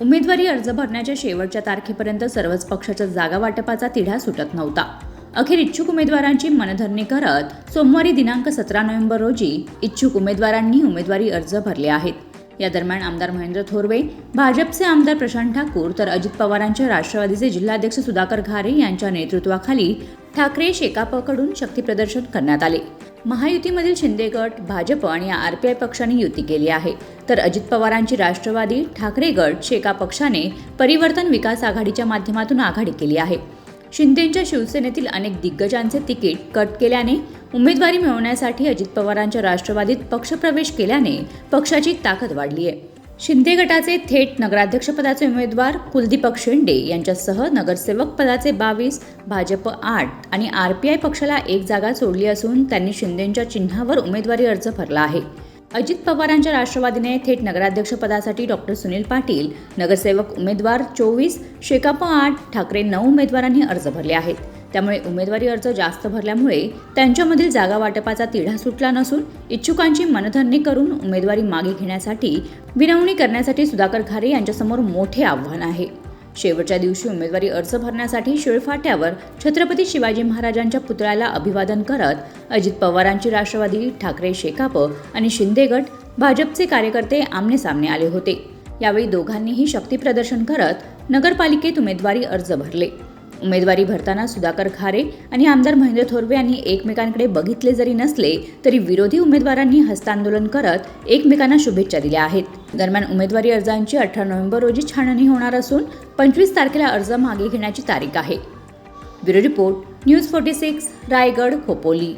उमेदवारी अर्ज भरण्याच्या शेवटच्या तारखेपर्यंत सर्वच पक्षाच्या जागा वाटपाचा तिढा सुटत नव्हता. अखेर इच्छुक उमेदवारांची मनधरणी करत सोमवारी दिनांक सतरा नोव्हेंबर रोजी इच्छुक उमेदवारांनी उमेदवारी अर्ज भरले आहेत. या दरम्यान आमदार महेंद्र थोरवे भाजपचे आमदार प्रशांत ठाकूर तर अजित पवारांच्या राष्ट्रवादीचे जिल्हाध्यक्ष सुधाकर घारे यांच्या नेतृत्वाखाली ठाकरे शेकापकडून शक्तीप्रदर्शन करण्यात आले. महायुतीमधील शिंदे गट भाजप आणि आर पी आय पक्षाने युती केली आहे. तर अजित पवारांची राष्ट्रवादी ठाकरे गट शेका पक्षाने परिवर्तन विकास आघाडीच्या माध्यमातून आघाडी केली आहे. शिंदेंच्या शिवसेनेतील अनेक दिग्गजांचे तिकीट कट केल्याने उमेदवारी मिळवण्यासाठी अजित पवारांच्या राष्ट्रवादीत पक्षप्रवेश केल्याने पक्षाची ताकद वाढली आहे. शिंदे गटाचे थेट नगराध्यक्षपदाचे उमेदवार कुलदीपक शेंडे यांच्यासह नगरसेवक पदाचे बावीस भाजप आठ आणि आर पी आय पक्षाला एक जागा सोडली असून त्यांनी शिंदेंच्या चिन्हावर उमेदवारी अर्ज भरला आहे. अजित पवारांच्या राष्ट्रवादीने थेट नगराध्यक्षपदासाठी डॉक्टर सुनील पाटील नगरसेवक उमेदवार चोवीस शेकाप आठ ठाकरे नऊ उमेदवारांनी अर्ज भरले आहेत. त्यामुळे उमेदवारी अर्ज जास्त भरल्यामुळे त्यांच्यामधील जागा वाटपाचा तिढा सुटला नसून इच्छुकांची मनधरणी करून उमेदवारी मागे घेण्यासाठी विनवणी करण्यासाठी सुधाकर घारे यांच्यासमोर मोठे आव्हान आहे. शेवटच्या दिवशी उमेदवारी अर्ज भरण्यासाठी शिळफाट्यावर छत्रपती शिवाजी महाराजांच्या पुतळ्याला अभिवादन करत अजित पवारांची राष्ट्रवादी ठाकरे शेकाप आणि शिंदे गट भाजपचे कार्यकर्ते आमने सामने आले होते. यावेळी दोघांनीही शक्तीप्रदर्शन करत नगरपालिकेत उमेदवारी अर्ज भरले. उमेदवारी भरताना सुधाकर खारे आणि आमदार महेंद्र थोरवे यांनी एकमेकांकडे बघितले जरी नसले तरी विरोधी उमेदवारांनी हस्तांदोलन करत एकमेकांना शुभेच्छा दिल्या आहेत. दरम्यान उमेदवारी अर्जांची अठरा नोव्हेंबर रोजी छाननी होणार असून पंचवीस तारखेला अर्ज मागे घेण्याची तारीख आहे. Bureau report news forty six Raigad Khopoli.